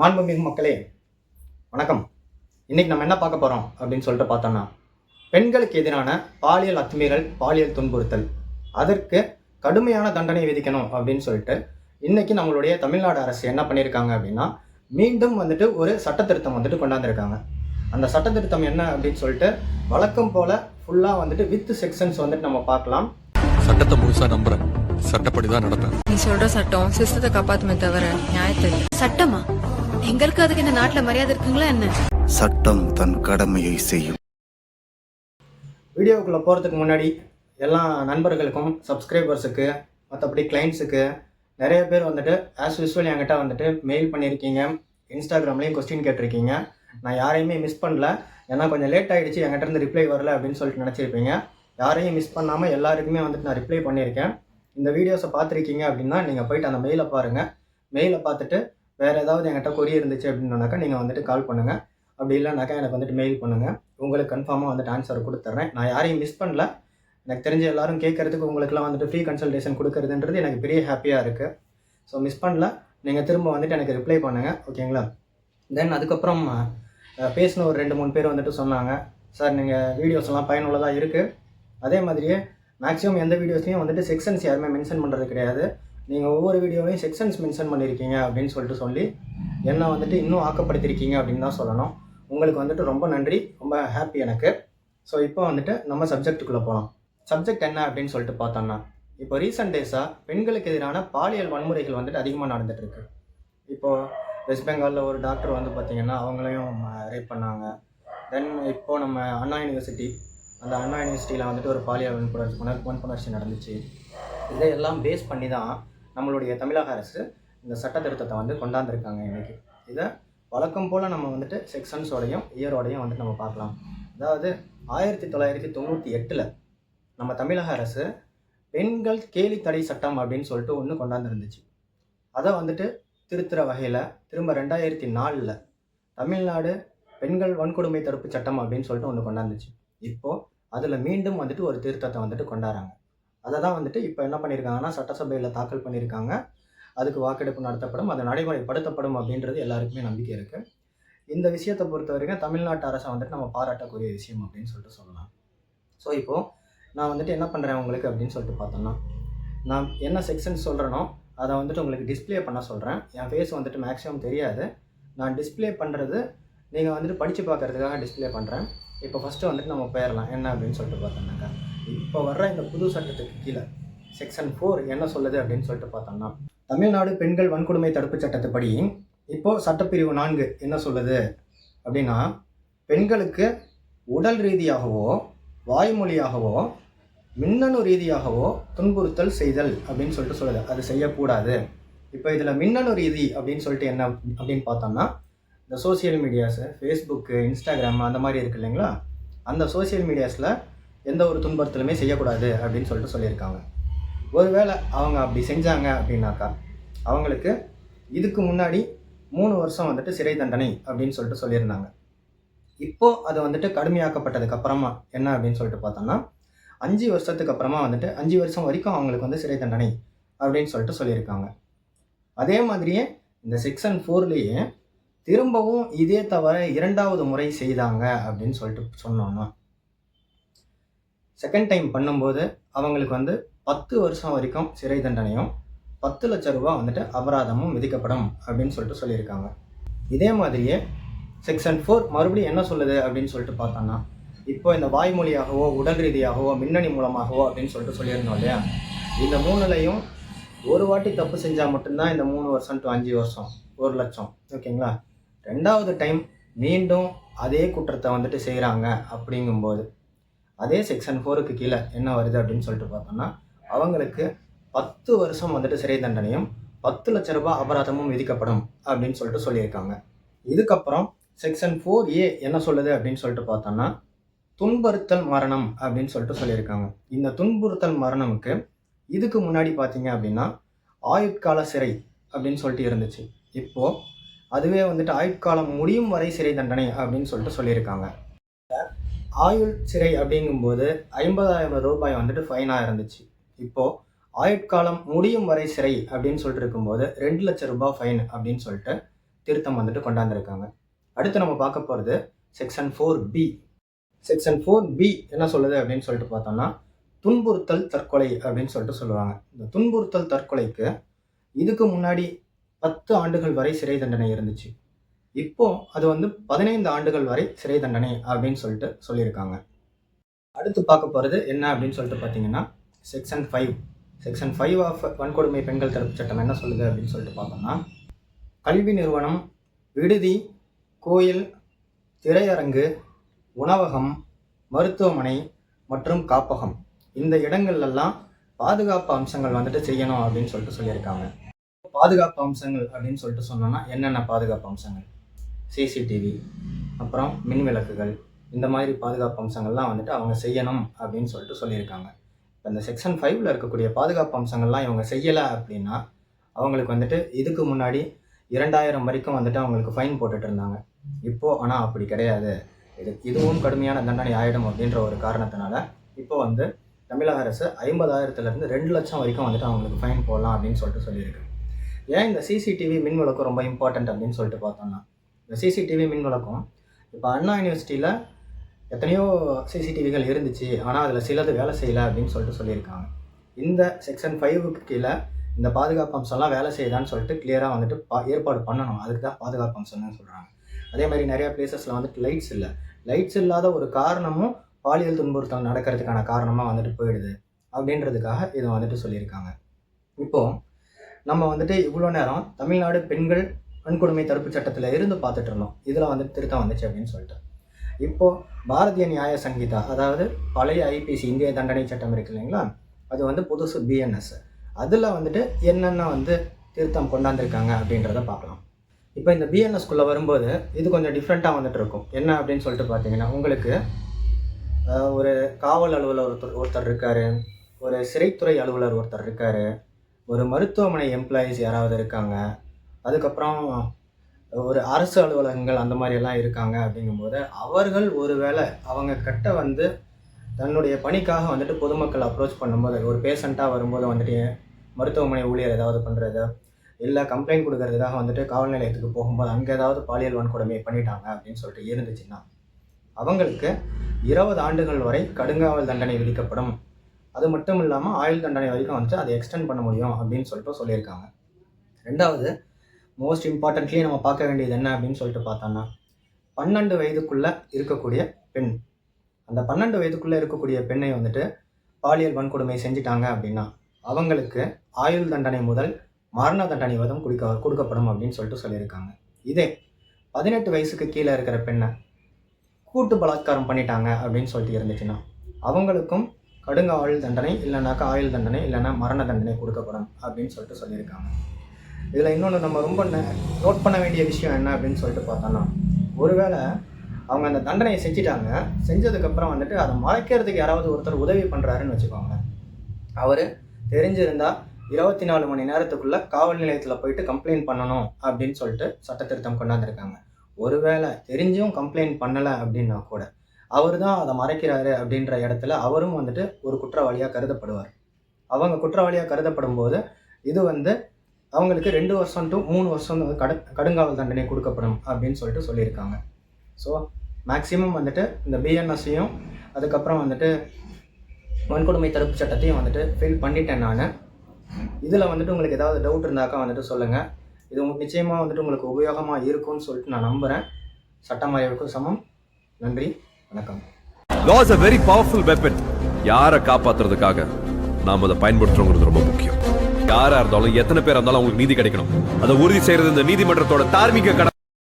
மாண்புமிகு மக்களே வணக்கம். இன்னைக்கு நம்ம என்ன பார்க்க போறோம் அப்படின்னு சொல்லிட்டு பார்த்தோம்னா பெண்களுக்கு எதிரான பாலியல் அத்துமீறல் பாலியல் துன்புறுத்தல். அதற்கு கடுமையான தண்டனை விதிக்கணும் அப்படின்னு சொல்லிட்டு இன்னைக்கு நம்மளுடைய தமிழ்நாடு அரசு என்ன பண்ணியிருக்காங்க அப்படின்னா மீண்டும் வந்துட்டு ஒரு சட்ட திருத்தம் வந்துட்டு கொண்டாந்துருக்காங்க. அந்த சட்ட திருத்தம் என்ன அப்படின்னு சொல்லிட்டு வழக்கம் போல ஃபுல்லாக வந்துட்டு வித் செக்ஷன்ஸ் வந்துட்டு நம்ம பார்க்கலாம். சட்டத்தை முழுசா நம்புறேன். சட்டப்படி தான் நடப்பேன் நீ சொல்ற சட்டம் சிஸ்டத்தை காப்பாத்துமே தவிர நியாயத்தை. சட்டமா? எங்களுக்கு அதுக்கு இந்த நாட்டுல மரியாதை இருக்குங்களா என்ன? சட்டம் தன் கடமையை செய்யும். வீடியோக்குள்ளே போகிறதுக்கு முன்னாடி எல்லா நண்பர்களுக்கும் சப்ஸ்கிரைபர்ஸுக்கு மற்றபடி கிளைண்ட்ஸுக்கு நிறைய பேர் வந்துட்டு ஆஸ் யூஸ்வல் என்கிட்ட வந்துட்டு மெயில் பண்ணியிருக்கீங்க. இன்ஸ்டாகிராம்லேயும் கொஸ்டின் கேட்டிருக்கீங்க. நான் யாரையுமே மிஸ் பண்ணல. ஏன்னா கொஞ்சம் லேட் ஆகிடுச்சு என்கிட்ட இருந்து ரிப்ளை வரல அப்படின்னு சொல்லிட்டு நினச்சிருப்பீங்க. யாரையும் மிஸ் பண்ணாமல் எல்லாருக்குமே வந்துட்டு நான் ரிப்ளை பண்ணியிருக்கேன். இந்த வீடியோஸை பார்த்துருக்கீங்க அப்படின்னா நீங்கள் போயிட்டு அந்த மெயிலை பாருங்கள் மெயிலை பார்த்துட்டு வேறு ஏதாவது என்கிட்ட கொரி இருந்துச்சு அப்படின்னாக்கா நீங்கள் வந்துட்டு கால் பண்ணுங்கள் அப்படி இல்லைனாக்கா எனக்கு வந்துட்டு மெயில் பண்ணுங்கள் உங்களுக்கு கன்ஃபார்மாக வந்துட்டு ஆன்சர் கொடுத்துட்றேன் நான் யாரையும் மிஸ் பண்ணல. எனக்கு தெரிஞ்ச எல்லாரும் கேட்கறதுக்கு உங்களுக்குலாம் வந்துட்டு ஃப்ரீ கன்சல்டேஷன் கொடுக்கறதுன்றது எனக்கு பெரிய ஹாப்பியாக இருக்குது ஸோ மிஸ் பண்ணல. நீங்கள் திரும்ப வந்துட்டு எனக்கு ரிப்ளை பண்ணுங்கள் ஓகேங்களா தென் அதுக்கப்புறம் பேசின ஒரு ரெண்டு மூணு பேர் வந்துட்டு சொன்னாங்க. சார் நீங்கள் வீடியோஸ்லாம் பயனுள்ளதாக இருக்குது அதே மாதிரியே மேக்ஸிமம் எந்த வீடியோஸ்லையும் வந்துட்டு செக்ஷன்ஸ் யாருமே மென்ஷன் பண்ணுறது கிடையாது. நீங்கள் ஒவ்வொரு வீடியோலையும் செக்ஷன்ஸ் மென்ஷன் பண்ணியிருக்கீங்க அப்படின்னு சொல்லிட்டு சொல்லி என்னை வந்துட்டு இன்னும் ஆக்கப்படுத்திருக்கீங்க அப்படின்னு தான் சொல்லணும். உங்களுக்கு வந்துட்டு ரொம்ப நன்றி ரொம்ப ஹாப்பி எனக்கு. ஸோ இப்போ வந்துட்டு நம்ம சப்ஜெக்ட்டுக்குள்ளே போகலாம் சப்ஜெக்ட் என்ன அப்படின்னு சொல்லிட்டு பார்த்தோம்னா இப்போ ரீசெண்ட் டேஸாக பெண்களுக்கு எதிரான பாலியல் வன்முறைகள் வந்துட்டு அதிகமாக நடந்துகிட்ருக்கு இப்போது வெஸ்ட் பெங்காலில் ஒரு டாக்டர் வந்து பார்த்திங்கன்னா அவங்களையும் ரேப் பண்ணாங்க. தென் இப்போது நம்ம அண்ணா யூனிவர்சிட்டி அந்த அண்ணா யூனிவர்சிட்டியில் வந்துட்டு ஒரு பாலியல் வன்புணர்ச்சி வன்புணர்ச்சி நடந்துச்சு. இதை எல்லாம் பேஸ் பண்ணி தான் நம்மளுடைய தமிழக அரசு இந்த சட்ட திருத்தத்தை வந்து கொண்டாந்துருக்காங்க இன்றைக்கி இதை வழக்கம் போல் நம்ம வந்துட்டு செக்ஷன்ஸோடையும் இயரோடையும் வந்துட்டு நம்ம பார்க்கலாம். அதாவது ஆயிரத்தி தொள்ளாயிரத்தி தொண்ணூற்றி எட்டில் நம்ம தமிழக அரசு பெண்கள் கேலி தடை சட்டம் அப்படின்னு சொல்லிட்டு ஒன்று கொண்டாந்துருந்துச்சு. அதை வந்துட்டு திருத்துற வகையில் திரும்ப ரெண்டாயிரத்தி நாலில் தமிழ்நாடு பெண்கள் வன்கொடுமை தடுப்பு சட்டம் அப்படின்னு சொல்லிட்டு ஒன்று கொண்டாந்துச்சு. இப்போது அதில் மீண்டும் வந்துட்டு ஒரு திருத்தத்தை வந்துட்டு கொண்டாடுறாங்க. அதை தான் வந்துட்டு இப்போ என்ன பண்ணியிருக்காங்கன்னா சட்டசபையில் தாக்கல் பண்ணியிருக்காங்க அதுக்கு வாக்கெடுப்பு நடத்தப்படும் அது நடைமுறைப்படுத்தப்படும் அப்படின்றது எல்லாருக்குமே நம்பிக்கை இருக்குது இந்த விஷயத்தை பொறுத்த வரைக்கும் தமிழ்நாட்டு அரசை வந்துட்டு நம்ம பாராட்டக்கூடிய விஷயம் அப்படின்னு சொல்லிட்டு சொல்லலாம். ஸோ இப்போது நான் வந்துட்டு என்ன பண்ணுறேன் உங்களுக்கு அப்படின்னு சொல்லிட்டு பார்த்தோம்னா நான் என்ன செக்ஷன் சொல்கிறேனோ அதை வந்துட்டு உங்களுக்கு டிஸ்பிளே பண்ண சொல்கிறேன் என் ஃபேஸ் வந்துட்டு மேக்ஸிமம் தெரியாது. நான் டிஸ்ப்ளே பண்ணுறது நீங்கள் வந்துட்டு படித்து பார்க்கறதுக்காக டிஸ்பிளே பண்ணுறேன் இப்போ ஃபஸ்ட்டு வந்துட்டு நம்ம போயிடலாம் என்ன அப்படின்னு சொல்லிட்டு பார்த்தோம்னாக்கா இப்போ வர்ற இந்த புது சட்டத்துக்கு கீழே செக்ஷன் ஃபோர் என்ன சொல்லுது அப்படின்னு சொல்லிட்டு பார்த்தோம்னா தமிழ்நாடு பெண்கள் வன்கொடுமை தடுப்பு சட்டத்துப்படி இப்போது சட்டப்பிரிவு நான்கு என்ன சொல்லுது? அப்படின்னா பெண்களுக்கு உடல் ரீதியாகவோ வாய்மொழியாகவோ மின்னணு ரீதியாகவோ துன்புறுத்தல் செய்தல் அப்படின்னு சொல்லிட்டு சொல்லுது. அது செய்யக்கூடாது. இப்போ இதில் மின்னணு ரீதி அப்படின்னு சொல்லிட்டு என்ன அப்படின்னு பார்த்தோம்னா இந்த சோஷியல் மீடியாஸு ஃபேஸ்புக்கு இன்ஸ்டாகிராம் அந்த மாதிரி இருக்கு இல்லைங்களா? அந்த சோஷியல் மீடியாஸில் எந்த ஒரு துன்புறுத்தலுமே செய்யக்கூடாது அப்படின்னு சொல்லிட்டு சொல்லியிருக்காங்க. ஒருவேளை அவங்க அப்படி செஞ்சாங்க அப்படின்னாக்கா அவங்களுக்கு இதுக்கு முன்னாடி மூணு வருஷம் வந்துட்டு சிறை தண்டனை அப்படின்னு சொல்லிட்டு சொல்லியிருந்தாங்க. இப்போ அது வந்துட்டு கடுமையாக்கப்பட்டதுக்கு அப்புறமா என்ன அப்படின்னு சொல்லிட்டு பார்த்தோம்னா அஞ்சு வருஷத்துக்கு அப்புறமா வந்துட்டு அஞ்சு வருஷம் வரைக்கும் அவங்களுக்கு வந்து சிறை தண்டனை அப்படின்னு சொல்லிட்டு சொல்லியிருக்காங்க. அதே மாதிரியே இந்த செக்ஷன் ஃபோர்லேயே திரும்பவும் இதே தவிர இரண்டாவது முறை செய்தாங்க அப்படின்னு சொல்லிட்டு சொன்னோம்னா செகண்ட் டைம் பண்ணும்போது அவங்களுக்கு வந்து பத்து வருஷம் வரைக்கும் சிறை தண்டனையும் பத்து லட்ச ரூபா வந்துட்டு அபராதமும் விதிக்கப்படும் அப்படின்னு சொல்லிட்டு சொல்லியிருக்காங்க. இதே மாதிரியே செக்ஷன் ஃபோர் மறுபடியும் என்ன சொல்லுது அப்படின்னு சொல்லிட்டு பார்த்தோன்னா இப்போ இந்த வாய்மொழியாகவோ உடல் ரீதியாகவோ மின்னணி மூலமாகவோ அப்படின்னு சொல்லிட்டு சொல்லியிருந்தோம் இல்லையா? இந்த மூணுலையும் ஒரு வாட்டி தப்பு செஞ்சால் மட்டும்தான் இந்த மூணு வருஷம் டு அஞ்சு வருஷம் ஒரு லட்சம் ஓகேங்களா ரெண்டாவது டைம் மீண்டும் அதே குற்றத்தை வந்துட்டு செய்கிறாங்க அப்படிங்கும்போது அதே செக்ஷன் ஃபோருக்கு கீழே என்ன வருது அப்படின்னு சொல்லிட்டு பார்த்தோம்னா அவங்களுக்கு பத்து வருஷம் வந்துட்டு சிறை தண்டனையும் பத்து லட்ச ரூபாய் அபராதமும் விதிக்கப்படும் அப்படின்னு சொல்லிட்டு சொல்லியிருக்காங்க. இதுக்கப்புறம் செக்ஷன் ஃபோர் ஏ என்ன சொல்லுது அப்படின்னு சொல்லிட்டு பார்த்தோம்னா துன்புறுத்தல் மரணம் அப்படின்னு சொல்லிட்டு சொல்லியிருக்காங்க. இந்த துன்புறுத்தல் மரணமுக்கு இதுக்கு முன்னாடி பார்த்தீங்க அப்படின்னா ஆயுட்கால சிறை அப்படின்னு சொல்லிட்டு இருந்துச்சு. இப்போது அதுவே வந்துட்டு ஆயுட்காலம் முடியும் வரை சிறை தண்டனை அப்படின்னு சொல்லிட்டு சொல்லியிருக்காங்க. ஆயுள் சிறை அப்படிங்கும்போது ஐம்பதாயிரம் ரூபாய் வந்துட்டு ஃபைனாக இருந்துச்சு. இப்போது ஆயுட்காலம் முடியும் வரை சிறை அப்படின்னு சொல்லிட்டு இருக்கும்போது ரெண்டு லட்சம் ரூபாய் ஃபைன் அப்படின்னு சொல்லிட்டு திருத்தம் வந்துட்டு கொண்டாந்துருக்காங்க. அடுத்து நம்ம பார்க்க போகிறது section four B section four B என்ன சொல்லுது அப்படின்னு சொல்லிட்டு பார்த்தோம்னா துன்புறுத்தல் தற்கொலை அப்படின்னு சொல்லிட்டு சொல்லுவாங்க. இந்த துன்புறுத்தல் தற்கொலைக்கு இதுக்கு முன்னாடி பத்து ஆண்டுகள் வரை சிறை தண்டனை இருந்துச்சு. இப்போ அது வந்து பதினைந்து ஆண்டுகள் வரை சிறை தண்டனை அப்படின்னு சொல்லிட்டு சொல்லியிருக்காங்க. அடுத்து பார்க்க போகிறது என்ன அப்படின்னு சொல்லிட்டு பார்த்தீங்கன்னா section five section five of வன்கொடுமை பெண்கள் தடுப்பு சட்டம் என்ன சொல்லுது அப்படின்னு சொல்லிட்டு பார்த்தோம்னா கல்வி நிறுவனம் விடுதி கோயில் திரையரங்கு உணவகம் மருத்துவமனை மற்றும் காப்பகம். இந்த இடங்கள்லாம் பாதுகாப்பு அம்சங்கள் வந்துட்டு செய்யணும் அப்படின்னு சொல்லிட்டு சொல்லியிருக்காங்க. பாதுகாப்பு அம்சங்கள் அப்படின்னு சொல்லிட்டு சொன்னோன்னா என்னென்ன பாதுகாப்பு அம்சங்கள்? சிசிடிவி அப்புறம் மின் விளக்குகள் இந்த மாதிரி பாதுகாப்பு அம்சங்கள்லாம் வந்துட்டு அவங்க செய்யணும் அப்படின்னு சொல்லிட்டு சொல்லியிருக்காங்க. இப்போ இந்த செக்ஷன் ஃபைவ்ல இருக்கக்கூடிய பாதுகாப்பு அம்சங்கள்லாம் இவங்க செய்யலை அப்படின்னா அவங்களுக்கு வந்துட்டு இதுக்கு முன்னாடி இரண்டாயிரம் வரைக்கும் வந்துட்டு அவங்களுக்கு ஃபைன் போட்டுட்டு இருந்தாங்க. இப்போ ஆனால் அப்படி கிடையாது. இது இதுவும் கடுமையான தண்டனை ஆயிடும் அப்படின்ற ஒரு காரணத்தினால இப்போ வந்து தமிழக அரசு ஐம்பதாயிரத்துலேருந்து ரெண்டு லட்சம் வரைக்கும் வந்துட்டு அவங்களுக்கு ஃபைன் போடலாம் அப்படின்னு சொல்லிட்டு சொல்லியிருக்கு. ஏன் இந்த சிசிடிவி மின் விளக்கம் ரொம்ப இம்பார்ட்டன்ட் அப்படின்னு சொல்லிட்டு பார்த்தோம்னா இந்த சிசிடிவி மின் விளக்கம் இப்போ அண்ணா யூனிவர்சிட்டியில் எத்தனையோ சிசிடிவிகள் இருந்துச்சு ஆனால் அதில் சிலது வேலை செய்யலை அப்படின்னு சொல்லிட்டு சொல்லியிருக்காங்க. இந்த செக்ஷன் ஃபைவுக்கு கீழே இந்த பாதுகாப்பு அம்சம்லாம் வேலை செய்யலான்னு சொல்லிட்டு கிளியராக வந்துட்டு பா ஏற்பாடு பண்ணணும். அதுக்கு தான் பாதுகாப்பு அம்சம்னு சொல்கிறாங்க அதே மாதிரி நிறையா பிளேசஸில் வந்துட்டு லைட்ஸ் இல்லை. லைட்ஸ் இல்லாத ஒரு காரணமும் பாலியல் துன்புறுத்தல் நடக்கிறதுக்கான காரணமாக வந்துட்டு போயிடுது அப்படின்றதுக்காக இதை வந்துட்டு சொல்லியிருக்காங்க. இப்போது நம்ம வந்துட்டு இவ்வளோ நேரம் தமிழ்நாடு பெண்கள் வன்கொடுமை தடுப்பு சட்டத்தில் இருந்து பார்த்துட்டு இருந்தோம். இதில் வந்து திருத்தம் வந்துச்சு அப்படின்னு சொல்லிட்டு. இப்போது பாரதிய நியாய சங்கீதா அதாவது பழைய ஐபிசி இந்திய தண்டனை சட்டம் இருக்கு இல்லைங்களா? அது வந்து புதுசு பிஎன்எஸ் அதில் வந்துட்டு என்னென்ன வந்து திருத்தம் கொண்டாந்துருக்காங்க அப்படின்றத பார்க்கலாம். இப்போ இந்த பிஎன்எஸ்குள்ளே வரும்போது இது கொஞ்சம் டிஃப்ரெண்ட்டாக வந்துட்டு இருக்கும். என்ன அப்படின்னு சொல்லிட்டு பார்த்தீங்கன்னா உங்களுக்கு ஒரு காவல் அலுவலர் ஒருத்தர் ஒருத்தர் இருக்கார். ஒரு சிறைத்துறை அலுவலர் ஒருத்தர் இருக்கார். ஒரு மருத்துவமனை எம்ப்ளாயீஸ் யாராவது இருக்காங்க அதுக்கப்புறம் ஒரு அரசு அலுவலகங்கள் அந்த மாதிரி எல்லாம் இருக்காங்க அப்படிங்கும்போது அவர்கள் ஒருவேளை அவங்க கிட்ட வந்து தன்னுடைய பணிக்காக வந்துட்டு பொதுமக்கள் அப்ரோச் பண்ணும்போது ஒரு பேஷண்ட்டாக வரும்போது வந்துட்டு மருத்துவமனை ஊழியர் ஏதாவது பண்ணுறது இல்லை கம்ப்ளைண்ட் கொடுக்கறதுக்காக வந்துட்டு காவல் நிலையத்துக்கு போகும்போது அங்கே ஏதாவது பாலியல் வன்கொடுமை பண்ணிட்டாங்க அப்படின்னு சொல்லிட்டு இருந்துச்சுன்னா அவங்களுக்கு இருபது ஆண்டுகள் வரை கடுங்காவல் தண்டனை விதிக்கப்படும். அது மட்டும் இல்லாமல் ஆயுள் தண்டனை வரைக்கும் வந்துட்டு அதை எக்ஸ்டெண்ட் பண்ண முடியும் அப்படின்னு சொல்லிட்டு சொல்லியிருக்காங்க. ரெண்டாவது மோஸ்ட் இம்பார்ட்டன்ட்லி நம்ம பார்க்க வேண்டியது என்ன அப்படின்னு சொல்லிட்டு பார்த்தோம்னா பன்னெண்டு வயதுக்குள்ளே இருக்கக்கூடிய பெண். அந்த பன்னெண்டு வயதுக்குள்ளே இருக்கக்கூடிய பெண்ணை வந்துட்டு பாலியல் வன்கொடுமை செஞ்சிட்டாங்க அப்படின்னா அவங்களுக்கு ஆயுள் தண்டனை முதல் மரண தண்டனை வதம் கொடுக்க கொடுக்கப்படும் அப்படின்னு சொல்லிட்டு சொல்லியிருக்காங்க. இதே பதினெட்டு வயசுக்கு கீழே இருக்கிற பெண்ணை கூட்டு பலாத்காரம் பண்ணிட்டாங்க அப்படின்னு சொல்லிட்டு இருந்துச்சுன்னா அவங்களுக்கும் கடுங்க ஆயுள் தண்டனை இல்லைனாக்கா ஆயுள் தண்டனை இல்லைன்னா மரண தண்டனை கொடுக்கப்படும் அப்படின்னு சொல்லிட்டு சொல்லியிருக்காங்க. இதில் இன்னொன்று நம்ம ரொம்ப நோட் பண்ண வேண்டிய விஷயம் என்ன அப்படின்னு சொல்லிட்டு பார்த்தோன்னா ஒருவேளை அவங்க அந்த தண்டனையை செஞ்சிட்டாங்க செஞ்சதுக்கப்புறம் வந்துட்டு அதை மறைக்கிறதுக்கு யாராவது ஒருத்தர் உதவி பண்ணுறாருன்னு வச்சுக்கோங்க. அவர் தெரிஞ்சிருந்தால் இருபத்தி நாலு மணி நேரத்துக்குள்ளே காவல் நிலையத்தில் போயிட்டு கம்ப்ளைண்ட் பண்ணணும் அப்படின்னு சொல்லிட்டு சட்ட திருத்தம் கொண்டாந்துருக்காங்க. ஒருவேளை தெரிஞ்சும் கம்ப்ளைண்ட் பண்ணலை அப்படின்னா கூட அவர் தான் அதை மறைக்கிறாரு அப்படின்ற இடத்துல அவரும் வந்துட்டு ஒரு குற்றவாளியாக கருதப்படுவார். அவங்க குற்றவாளியாக கருதப்படும் போது இது வந்து அவங்களுக்கு ரெண்டு வருஷம் டு மூணு வருஷம் கடு கடுங்காவல் தண்டனை கொடுக்கப்படும் அப்படின்னு சொல்லிட்டு சொல்லியிருக்காங்க. ஸோ மேக்ஸிமம் வந்துட்டு இந்த பிஎன்எஸ்ஸையும் அதுக்கப்புறம் வந்துட்டு வன்கொடுமை தடுப்பு சட்டத்தையும் வந்துட்டு ஃபில் பண்ணிட்டேன் நான். இதில் வந்துட்டு உங்களுக்கு ஏதாவது டவுட் இருந்தாக்கா வந்துட்டு சொல்லுங்கள் இது உங்களுக்கு நிச்சயமாக வந்துட்டு உங்களுக்கு உபயோகமாக இருக்கும்னு சொல்லிட்டு நான் நம்புகிறேன் சட்டமறைவுக்கும் சமம். நன்றி. வணக்கம். Law is a very powerful weapon யாரை காப்பாத்துறதுக்காக நாம அதை பயன்படுத்துறோங்கிறது ரொம்ப முக்கியம். யாரா இருந்தாலும் எத்தனை பேர் இருந்தாலும் அவங்களுக்கு நீதி கிடைக்கணும். அதை உறுதி செய்யறது இந்த நீதிமன்றத்தோட தார்மீக கடமை.